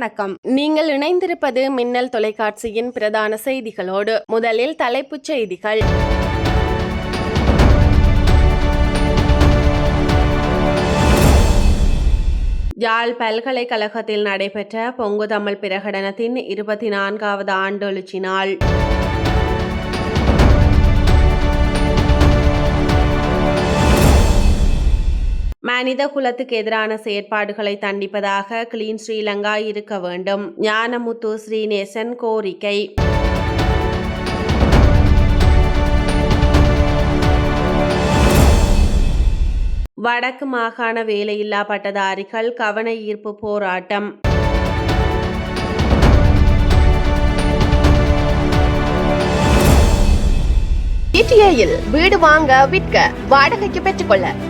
வணக்கம். நீங்கள் இணைந்திருப்பது மின்னல் தொலைக்காட்சியின் பிரதான செய்திகளோடு முதலில் தலைப்புச் செய்திகள். யாழ் பல்கலைக்கழகத்தில் நடைபெற்ற பொங்கு தமிழ் பிரகடனத்தின் இருபத்தி நான்காவது ஆண்டொழுச்சி நாள் மனித குலத்துக்கு எதிரான செயற்பாடுகளை தண்டிப்பதாக கிளீன் ஸ்ரீலங்கா இருக்க வேண்டும். ஞானமுத்து ஸ்ரீநேசன் கோரிக்கை. வடக்கு மாகாண வேலையில்லா பட்டதாரிகள் கவன ஈர்ப்பு போராட்டம். வீடு வாங்க விற்க வாடகைக்கு பெற்றுக்கொள்ள.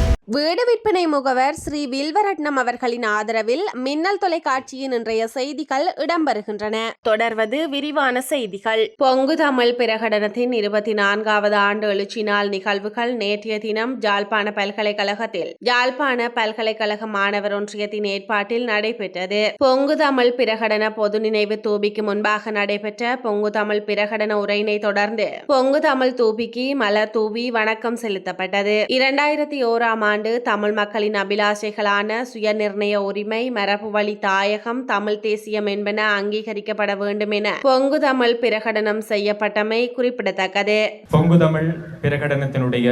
வீடு விற்பனை முகவர் ஸ்ரீ வில்வரட்னம் அவர்களின் ஆதரவில் மின்னல் தொலைக்காட்சியின் இன்றைய செய்திகள் இடம்பெறுகின்றன. தொடர்வது விரிவான செய்திகள். பொங்கு தமிழ் பிரகடனத்தின் இருபத்தி நான்காவது ஆண்டு எழுச்சி நாள் நிகழ்வுகள் நேற்றைய தினம் ஜாழ்ப்பாண பல்கலைக்கழகத்தில் ஜாழ்ப்பாண பல்கலைக்கழக மாணவர் ஒன்றியத்தின் ஏற்பாட்டில் நடைபெற்றது. பொங்கு தமிழ் பிரகடன பொது நினைவு தூபிக்கு முன்பாக நடைபெற்ற பொங்கு தமிழ் பிரகடன உரையினை தொடர்ந்து பொங்கு தமிழ் தூபிக்கு மலர் தூவி வணக்கம் செலுத்தப்பட்டது. இரண்டாயிரத்தி ஓராம் ஆண்டு தமிழ் மக்களின் அபிலாஷைகளான சுயநிர்ணய உரிமை மரபு வழி தாயகம் தமிழ் தேசியம் என்பன அங்கீகரிக்கப்பட வேண்டும் என பொங்கு தமிழ் பிரகடனம் செய்யப்பட்டமை குறிப்பிடத்தக்கது. பொங்கு தமிழ் பிரகடனத்தினுடைய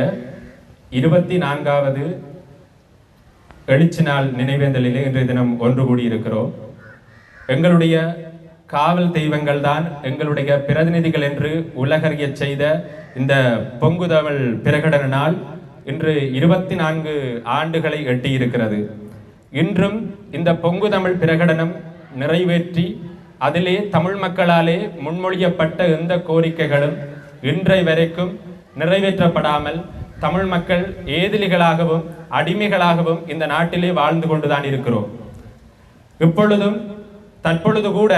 இருபத்தி நான்காவது எழுச்சி நாள் நினைவேந்தலிலே இன்றைய தினம் ஒன்று கூடியிருக்கிறோம். எங்களுடைய காவல் தெய்வங்கள் தான் எங்களுடைய பிரதிநிதிகள் என்று உலகறிய செய்த இந்த பொங்கு தமிழ் பிரகடன நாள் இன்று இருபத்தி நான்கு ஆண்டுகளை எட்டியிருக்கிறது. இன்றும் இந்த பொங்கு தமிழ் பிரகடனம் நிறைவேற்றி அதிலே தமிழ் மக்களாலே முன்மொழியப்பட்ட எந்த கோரிக்கைகளும் இன்றை வரைக்கும் நிறைவேற்றப்படாமல் தமிழ் மக்கள் ஏதிலிகளாகவும் அடிமைகளாகவும் இந்த நாட்டிலே வாழ்ந்து கொண்டுதான் இருக்கிறோம். இப்பொழுதும் தற்பொழுது கூட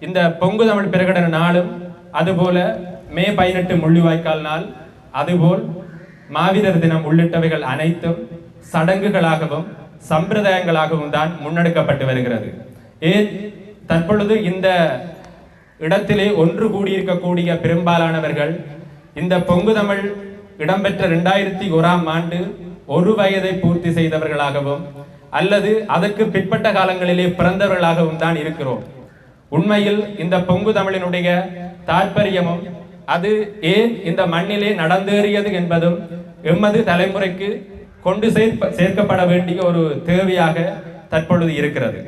இந்த பொங்கு தமிழ் பிரகடன நாளும் அதுபோல மே பதினெட்டு முள்ளிவாய்க்கால் நாள் அதுபோல் மாவீரர் தினம் உள்ளிட்டவைகள் அனைத்தும் சடங்குகளாகவும் சம்பிரதாயங்களாகவும் தான் முன்னெடுக்கப்பட்டு வருகிறது. ஏன்? தற்பொழுது இந்த இடத்திலே ஒன்று கூடியிருக்கக்கூடிய பெரும்பாலானவர்கள் இந்த பொங்கு தமிழ் இடம்பெற்ற இரண்டாயிரத்தி ஓராம் ஆண்டு ஒரு வயதை பூர்த்தி செய்தவர்களாகவும் அல்லது அதற்கு பிற்பட்ட காலங்களிலே பிறந்தவர்களாகவும் தான் இருக்கிறோம். உண்மையில் இந்த பொங்கு தமிழினுடைய தாற்பயமும் அது ஏன் இந்த மண்ணிலே நடந்தேறியது என்பதும் எமது தலைமுறைக்கு கொண்டு சேர்க்கப்பட வேண்டிய ஒரு தேவையாக தற்பொழுது இருக்கிறது.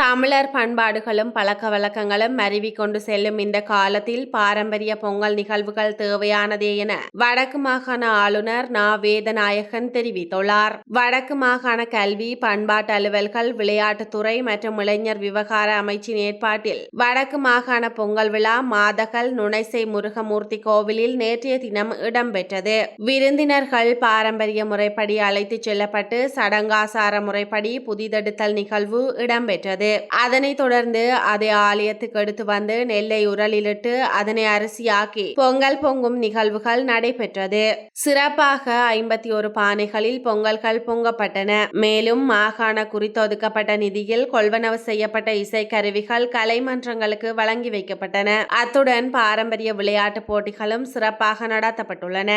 தமிழர் பண்பாடுகளும் பழக்க வழக்கங்களும் மருவி கொண்டு செல்லும் இந்த காலத்தில் பாரம்பரிய பொங்கல் நிகழ்வுகள் தேவையானதே என வடக்கு மாகாண ஆளுநர் நா. வேதநாயகன் தெரிவித்துள்ளார். வடக்கு மாகாண கல்வி பண்பாட்டு அலுவல்கள் விளையாட்டுத்துறை மற்றும் இளைஞர் விவகார அமைச்சின் ஏற்பாட்டில் வடக்கு மாகாண பொங்கல் விழா மாதகல் நுணைசை முருகமூர்த்தி கோவிலில் நேற்றைய தினம் இடம்பெற்றது. விருந்தினர்கள் பாரம்பரிய முறைப்படி அழைத்துச் செல்லப்பட்டு சடங்காசார முறைப்படி புதிதெடுத்தல் நிகழ்வு இடம்பெற்றது. அதனைத் தொடர்ந்து அதை ஆலயத்துக்கு எடுத்து வந்து நெல்லை உரலிலிட்டு அதனை அரிசியாக்கி பொங்கல் பொங்கும் நிகழ்வுகள் நடைபெற்றது. சிறப்பாக ஐம்பத்தி ஒரு பானைகளில் பொங்கல்கள் பொங்கப்பட்டன. மேலும் மாகாண குறித்தொதுக்கப்பட்ட நிதியில் கொள்வனவு செய்யப்பட்ட இசைக்கருவிகள் கலைமன்றங்களுக்கு வழங்கி வைக்கப்பட்டன. அத்துடன் பாரம்பரிய விளையாட்டு போட்டிகளும் சிறப்பாக நடத்தப்பட்டுள்ளன.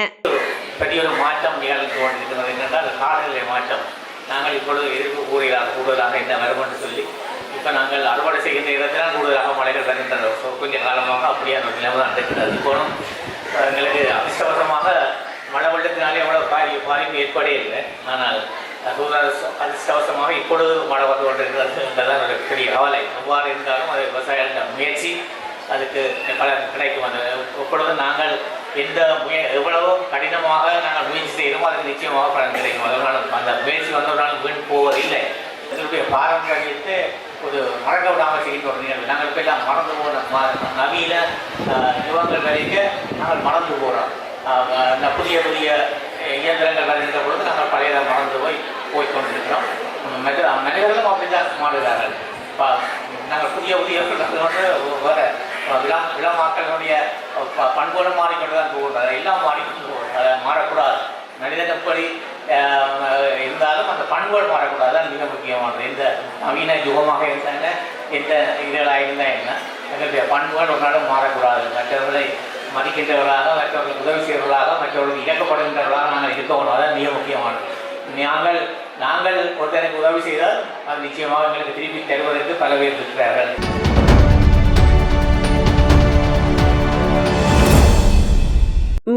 பெரிய ஒரு மாற்றம் நிகழ்ந்து கொண்டிருக்கிறது என்னென்றால் காலநிலை மாற்றம். நாங்கள் இப்பொழுது எதிர்ப்பு கூறுகளாக கூடுதலாக என்ன வரும் என்று சொல்லி இப்போ நாங்கள் அறுவடை செய்கின்ற இடத்தில் கூடுதலாக மழைகள் வருகின்றன. ஸோ கொஞ்ச காலமாக அப்படியே அந்த நிலைமை தான் இருக்கிறது போனோம் எங்களுக்கு அதிர்ஷ்டவசமாக மழை வெள்ளத்தினாலே எவ்வளோ பாதி பாதிப்பு ஏற்பாடே இல்லை. ஆனால் அதிர்ஷ்டவசமாக இப்பொழுது மழை வந்து கொண்டிருக்கிறது என்றதான் ஒரு பெரிய கவலை. எவ்வாறு இருந்தாலும் அது விவசாயிகளின் முயற்சி. அதுக்கு பலன் கிடைக்கும். அந்த இப்பொழுது நாங்கள் எந்த முய எவ்வளவோ கடினமாக நாங்கள் முயற்சி செய்கிறோமோ அதுக்கு நிச்சயமாக பலன் கிடைக்கும். அதனால் அந்த முயற்சி வந்து வீண் போவதில்லை. எங்களுடைய பாரம்பரியத்தை ஒரு மறக்க விடாமல் செய்கின்ற ஒரு நிகழ்வு நாங்கள் இப்போ எல்லாம் மறந்து போன ம- நவீன அஹ், யுகங்கள் வரைக்கும் நாங்கள் மறந்து போகிறோம் இந்த புதிய புதிய இயந்திரங்கள் வருகின்ற பொழுது நாங்கள் பழையதாக மறந்து போய் போய் கொண்டிருக்கிறோம். மனித மனிதர்களும் அப்படித்தான் மாறுகிறார்கள். இப்போ நாங்கள் புதிய புதிய வந்து வர விழா விழாமாக்களுடைய ப- பண்புகளும் மாறிக்கொண்டு தான் போகின்றது எல்லாம் மாறிக்கொண்டு போகிறது அதை மாறக்கூடாது. மனிதன் எப்படி இருந்தாலும் அந்த பண்புகள் மாறக்கூடாது தான் மிக முக்கியமானது. எந்த நவீன யுகமாக இருந்தாங்க எந்த இதழாக இருந்தால் என்ன எங்களுடைய பண்புகள் ஒன்றாலும் மாறக்கூடாது. மற்றவர்களை மதிக்கின்றவர்களாக மற்றவர்களுக்கு உதவி செய்வர்களாக மற்றவர்களுக்கு இயக்கப்படுகின்றவர்களாக நாங்கள் இருக்கணும் அதான் மிக முக்கியமானது. நாங்கள் நாங்கள் ஒருத்தருக்கு உதவி செய்தால் அது நிச்சயமாக எங்களுக்கு திருப்பி தருவதற்கு பல பேர் இருக்கிறார்கள்.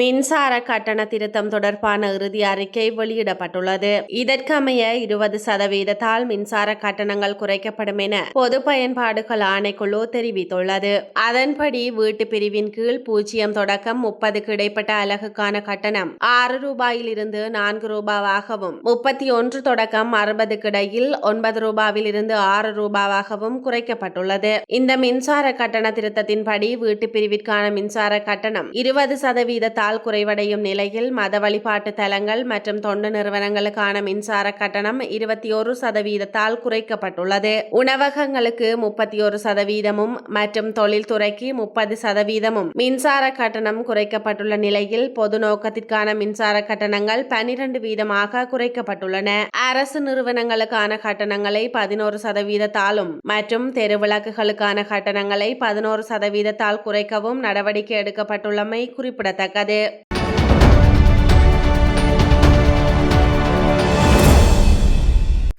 மின்சார கட்டண திருத்தம் தொடர்பான இறுதி அறிக்கை வெளியிடப்பட்டுள்ளது. இதற்கமைய இருபது சதவீதத்தால் மின்சார கட்டணங்கள் குறைக்கப்படும் என பொது பயன்பாடுகள் ஆணைக்குழு தெரிவித்துள்ளது. அதன்படி வீட்டு பிரிவின் கீழ் பூஜ்ஜியம் தொடக்கம் முப்பதுக்கு இடைப்பட்ட அலகுக்கான கட்டணம் ஆறு ரூபாயிலிருந்து நான்கு ரூபாவாகவும் முப்பத்தி ஒன்று தொடக்கம் அறுபதுக்கு இடையில் ஒன்பது ரூபாவில் இருந்து ஆறு ரூபாவாகவும் குறைக்கப்பட்டுள்ளது. இந்த மின்சார கட்டண திருத்தத்தின்படி வீட்டு பிரிவிற்கான மின்சார கட்டணம் இருபது சதவீதத்தால் குறைவடையும் நிலையில் மத வழிபாட்டு தலங்கள் மற்றும் தொண்டு நிறுவனங்களுக்கான மின்சார கட்டணம் இருபத்தி ஒரு சதவீதத்தால் குறைக்கப்பட்டுள்ளது. உணவகங்களுக்கு முப்பத்தி ஒரு சதவீதமும் மற்றும் தொழில்துறைக்கு முப்பது சதவீதமும் மின்சார கட்டணம் குறைக்கப்பட்டுள்ள நிலையில் பொது நோக்கத்திற்கான மின்சார கட்டணங்கள் பனிரெண்டு வீதமாக குறைக்கப்பட்டுள்ளன. அரசு நிறுவனங்களுக்கான கட்டணங்களை பதினோரு சதவீதத்தாலும் மற்றும் தெருவிளக்குகளுக்கான கட்டணங்களை பதினோரு சதவீதத்தால் குறைக்கவும் நடவடிக்கை எடுக்கப்பட்டுள்ளமை குறிப்பிடத்தக்கது. e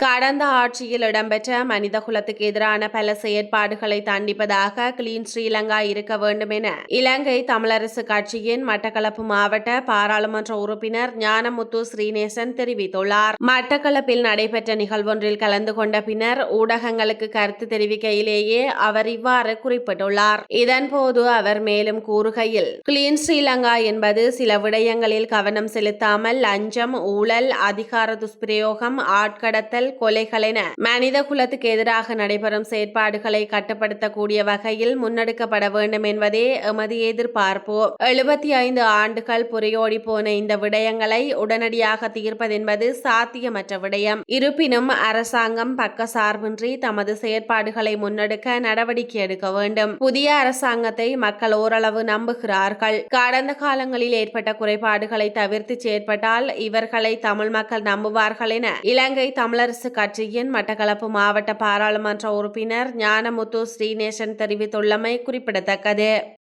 கடந்த ஆட்சியில் இடம்பெற்ற மனிதகுலத்துக்கு எதிரான பல செயற்பாடுகளை தண்டிப்பதாக கிளீன் ஸ்ரீலங்கா இருக்க வேண்டும் என இலங்கை தமிழரசு கட்சியின் மட்டக்களப்பு மாவட்ட பாராளுமன்ற உறுப்பினர் ஞானமுத்து ஸ்ரீநேசன் தெரிவித்துள்ளார். மட்டக்களப்பில் நடைபெற்ற நிகழ்வொன்றில் கலந்து கொண்ட பின்னர் ஊடகங்களுக்கு கருத்து தெரிவிக்கையிலேயே அவர் இவ்வாறு குறிப்பிட்டுள்ளார். இதன்போது அவர் மேலும் கூறுகையில் கிளீன் ஸ்ரீலங்கா என்பது சில விடயங்களில் கவனம் செலுத்தாமல் லஞ்சம் ஊழல் அதிகார துஷ்பிரயோகம் ஆட்கடத்தல் கொலைகள் என மனித குலத்துக்கு எதிராக நடைபெறும் செயற்பாடுகளை கட்டுப்படுத்தக்கூடிய வகையில் முன்னெடுக்கப்பட வேண்டும் என்பதே எமது எதிர்பார்ப்பு. எழுபத்தி ஐந்து ஆண்டுகள் புரையோடி போன இந்த விடயங்களை உடனடியாக தீர்ப்பதென்பது சாத்தியமற்ற விடயம். இருப்பினும் அரசாங்கம் பக்கசார்பின்றி தமது செயற்பாடுகளை முன்னெடுக்க நடவடிக்கை எடுக்க வேண்டும். புதிய அரசாங்கத்தை மக்கள் ஓரளவு நம்புகிறார்கள். கடந்த காலங்களில் ஏற்பட்ட குறைபாடுகளை தவிர்த்து செயற்பட்டால் இவர்களை தமிழ் மக்கள் நம்புவார்கள் என இலங்கை தமிழரசு கட்சியின் மட்டக்களப்பு மாவட்ட பாராளுமன்ற உறுப்பினர் ஞானமுத்து ஸ்ரீநேசன் தெரிவித்துள்ளமை குறிப்பிடத்தக்கது.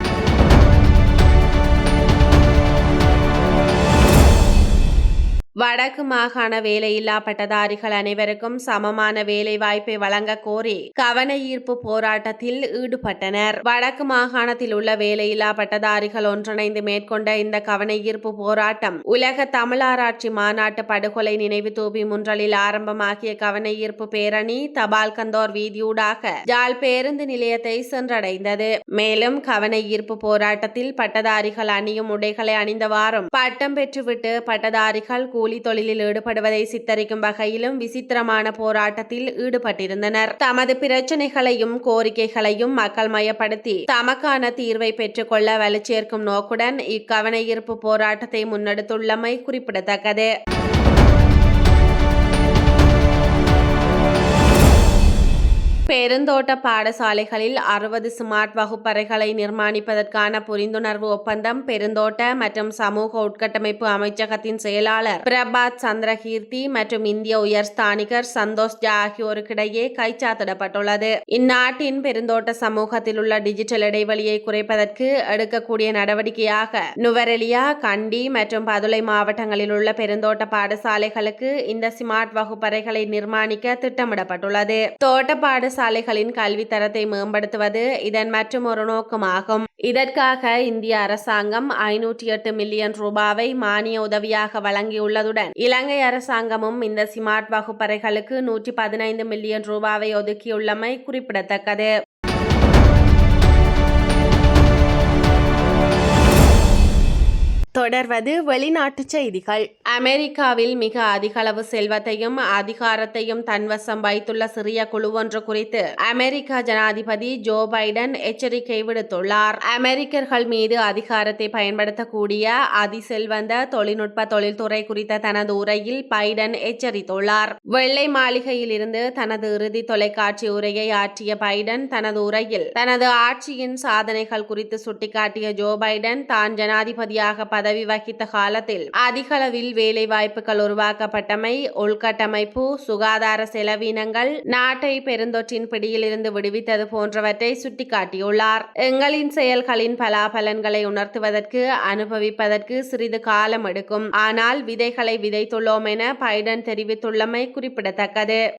வடக்கு மாகாண வேலையில்லா பட்டதாரிகள் அனைவருக்கும் சமமான வேலை வாய்ப்பை வழங்க கோரி கவன ஈர்ப்பு போராட்டத்தில் ஈடுபட்டனர். வடக்கு மாகாணத்தில் உள்ள வேலையில்லா பட்டதாரிகள் ஒன்றிணைந்து மேற்கொண்ட இந்த கவன ஈர்ப்பு போராட்டம் உலக தமிழாராய்ச்சி மாநாட்டு படுகொலை நினைவு தூபி முன்றலில் ஆரம்பமாகிய கவன ஈர்ப்பு பேரணி தபால் கந்தோர் வீதியூடாக ஜால் பேருந்து நிலையத்தை சென்றடைந்தது. மேலும் கவன ஈர்ப்பு போராட்டத்தில் பட்டதாரிகள் அணியும் உடைகளை அணிந்தவாறும் பட்டம் பெற்றுவிட்டு பட்டதாரிகள் கூலி தொழிலில் ஈடுபடுவதை சித்தரிக்கும் வகையிலும் விசித்திரமான போராட்டத்தில் ஈடுபட்டிருந்தனர். தமது பிரச்சனைகளையும் கோரிக்கைகளையும் மக்கள் மயப்படுத்தி தமக்கான தீர்வை பெற்றுக்கொள்ள வலுச்சேர்க்கும் நோக்குடன் இக்கவன ஈர்ப்பு போராட்டத்தை முன்னெடுத்துள்ளமை குறிப்பிடத்தக்கது. பெருந்தோட்ட பாடசாலைகளில் அறுபது ஸ்மார்ட் வகுப்பறைகளை நிர்மாணிப்பதற்கான புரிந்துணர்வு ஒப்பந்தம் பெருந்தோட்ட மற்றும் சமூக உட்கட்டமைப்பு அமைச்சகத்தின் செயலாளர் பிரபாத் சந்திரகீர்த்தி மற்றும் இந்திய உயர்ஸ்தானிகர் சந்தோஷ் ஜா ஆகியோருக்கிடையே கைச்சாத்திடப்பட்டுள்ளது இந்நாட்டின் பெருந்தோட்ட சமூகத்தில் உள்ள டிஜிட்டல் இடைவெளியை குறைப்பதற்கு எடுக்கக்கூடிய நடவடிக்கையாக நுவரெலியா கண்டி மற்றும் பதுளை மாவட்டங்களில் உள்ள பெருந்தோட்ட பாடசாலைகளுக்கு இந்த ஸ்மார்ட் வகுப்பறைகளை நிர்மாணிக்க திட்டமிடப்பட்டுள்ளது. தோட்ட பாடசாலைகளின் கல்வித்தரத்தை மேம்படுத்துவது இதன் மற்றும் ஒரு நோக்கமாகும். இதற்காக இந்திய அரசாங்கம் ஐநூற்றி எட்டு மில்லியன் ரூபாவை மானிய உதவியாக வழங்கியுள்ளதுடன் இலங்கை அரசாங்கமும் இந்த ஸ்மார்ட் வகுப்பறைகளுக்கு நூற்றி பதினைந்து மில்லியன் ரூபாவை ஒதுக்கியுள்ளமை குறிப்பிடத்தக்கது. தொடர்வது வெளிநாட்டு செய்திகள். அமெரிக்காவில் மிக அதிகளவு செல்வத்தையும் அதிகாரத்தையும் தன்வசம் வைத்துள்ள சிறிய குழு ஒன்று குறித்து அமெரிக்க ஜனாதிபதி ஜோ பைடன் எச்சரிக்கை விடுத்துள்ளார். அமெரிக்கர்கள் மீது அதிகாரத்தை பயன்படுத்தக்கூடிய அதிசெல்வந்த தொழில்நுட்ப தொழில்துறை குறித்த தனது உரையில் பைடன் எச்சரித்துள்ளார். வெள்ளை மாளிகையில் இருந்து தனது இறுதி தொலைக்காட்சி உரையை ஆற்றிய பைடன் தனது உரையில் தனது ஆட்சியின் சாதனைகள் குறித்து சுட்டிக்காட்டிய ஜோ பைடன் தான் ஜனாதிபதியாக பதவி வகித்த காலத்தில் அதிகளவில் வேலை வாய்ப்புகள் உருவாக்கப்பட்டமை உள்கட்டமைப்பு சுகாதார செலவினங்கள் நாட்டை பெருந்தொற்றின் பிடியிலிருந்து விடுவித்தது போன்றவற்றை சுட்டிக்காட்டியுள்ளார். எங்களின் செயல்களின் பலாபலன்களை உணர்த்துவதற்கு அனுபவிப்பதற்கு சிறிது காலம் எடுக்கும். ஆனால் விதைகளை விதைத்துள்ளோம் என பைடன் தெரிவித்துள்ளமை குறிப்பிடத்தக்கது.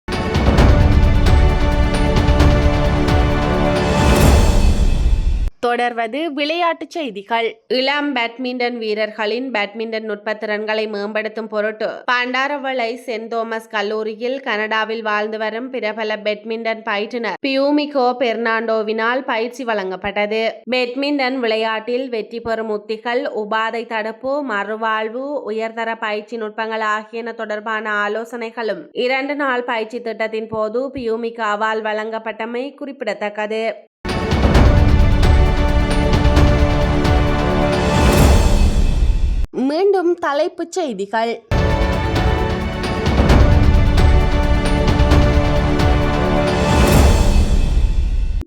தொடர்வது விளையாட்டுச் செய்திகள். இளம் பேட்மிண்டன் வீரர்களின் பேட்மிண்டன் நுட்பத்திறன்களை மேம்படுத்தும் பொருட்டு பண்டாரவளை சென்ட் தோமஸ் கல்லூரியில் கனடாவில் வாழ்ந்து வரும் பிரபல பேட்மிண்டன் பயிற்றுனர் பியூமிகோ பெர்னாண்டோவினால் பயிற்சி வழங்கப்பட்டது. பேட்மிண்டன் விளையாட்டில் வெற்றி பெறும் உத்திகள் உபாதை தடுப்பு மறுவாழ்வு உயர்தர பயிற்சி நுட்பங்கள் ஆகியன தொடர்பான ஆலோசனைகளும் இரண்டு நாள் பயிற்சி திட்டத்தின் போது பியூமிகாவால் வழங்கப்பட்டமை குறிப்பிடத்தக்கது. மீண்டும் தலைப்புச் செய்திகள்.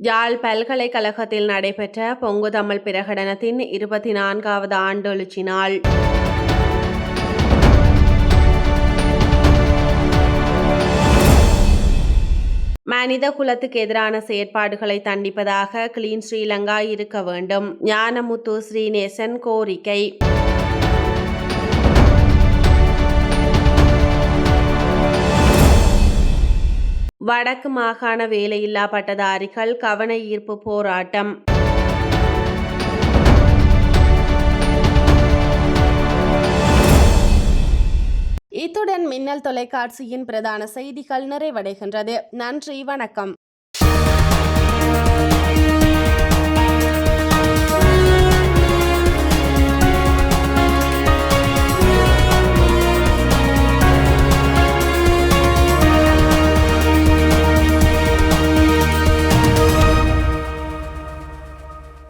யாழ் பல்கலைக்கழகத்தில் நடைபெற்ற பொங்கு தமிழ் பிரகடனத்தின் இருபத்தி நான்காவது ஆண்டொழுச்சி நாள். மனித குலத்துக்கு எதிரான செயற்பாடுகளை தண்டிப்பதாக கிளீன் ஸ்ரீலங்கா இருக்க வேண்டும். ஞானமுத்து ஸ்ரீநேசன் கோரிக்கை. வடக்கு மாகாண வேலையில்லா பட்டதாரிகள் கவன ஈர்ப்பு போராட்டம். இத்துடன் மின்னல் தொலைக்காட்சியின் பிரதான செய்திகள் நிறைவடைகின்றது. நன்றி வணக்கம்.